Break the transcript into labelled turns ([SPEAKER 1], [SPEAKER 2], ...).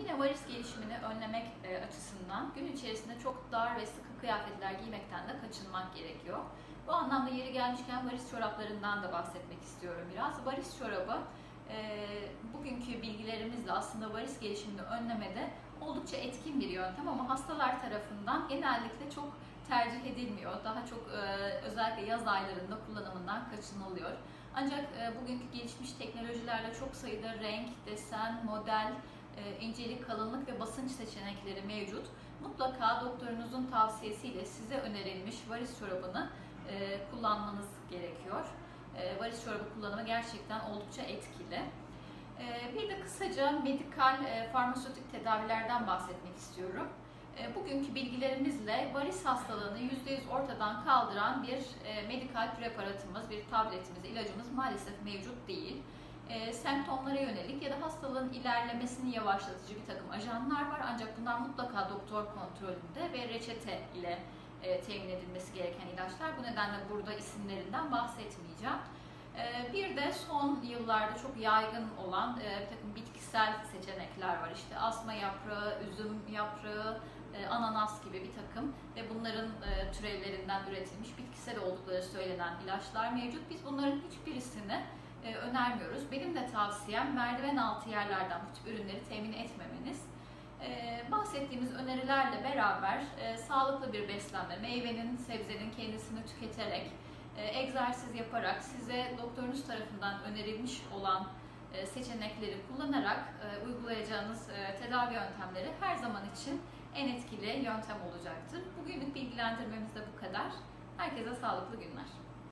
[SPEAKER 1] yine varis gelişimini önlemek e, açısından gün içerisinde çok dar ve sıkı kıyafetler giymekten de kaçınmak gerekiyor. Bu anlamda yeri gelmişken varis çoraplarından da bahsetmek istiyorum biraz. Varis çorabı e, bugünkü bilgilerimizle aslında varis gelişimini önlemede oldukça etkin bir yöntem ama hastalar tarafından genellikle çok tercih edilmiyor. Daha çok e, özellikle yaz aylarında kullanımından kaçınılıyor. Ancak bugünkü gelişmiş teknolojilerle çok sayıda renk, desen, model, incelik, kalınlık ve basınç seçenekleri mevcut. Mutlaka doktorunuzun tavsiyesiyle size önerilmiş varis çorabını e, kullanmanız gerekiyor. E, varis çorabı kullanımı gerçekten oldukça etkili. E, bir de kısaca medikal, e, farmasötik tedavilerden bahsetmek istiyorum. E, Bugünkü bilgilerimizle varis hastalığını %100 ortadan kaldıran bir e, medikal preparatımız, bir tabletimiz, ilacımız maalesef mevcut değil. E, Semptomlara yönelik ya da hastalığın ilerlemesini yavaşlatıcı bir takım ajanlar var ancak bunlar mutlaka doktor kontrolünde ve reçete ile e, temin edilmesi gereken ilaçlar. Bu nedenle burada isimlerinden bahsetmeyeceğim. E, Bir de son yıllarda çok yaygın olan e, bir takım bitkisel seçenekler var. İşte asma yaprağı, üzüm yaprağı, e, ananas gibi bir takım ve bunların e, türevlerinden üretilmiş bitkisel oldukları söylenen ilaçlar mevcut. Biz bunların hiçbirisini e, önermiyoruz. Benim de tavsiyem merdiven altı yerlerden bu tip ürünleri temin etmemeniz. E, bahsettiğimiz önerilerle beraber e, sağlıklı bir beslenme, meyvenin, sebzenin kendisini tüketerek, e, egzersiz yaparak, size doktorunuz tarafından önerilmiş olan e, seçenekleri kullanarak e, uygulayacağınız e, tedavi yöntemleri her zaman için en etkili yöntem olacaktır. Bugünlük bilgilendirmemiz de bu kadar. Herkese sağlıklı günler.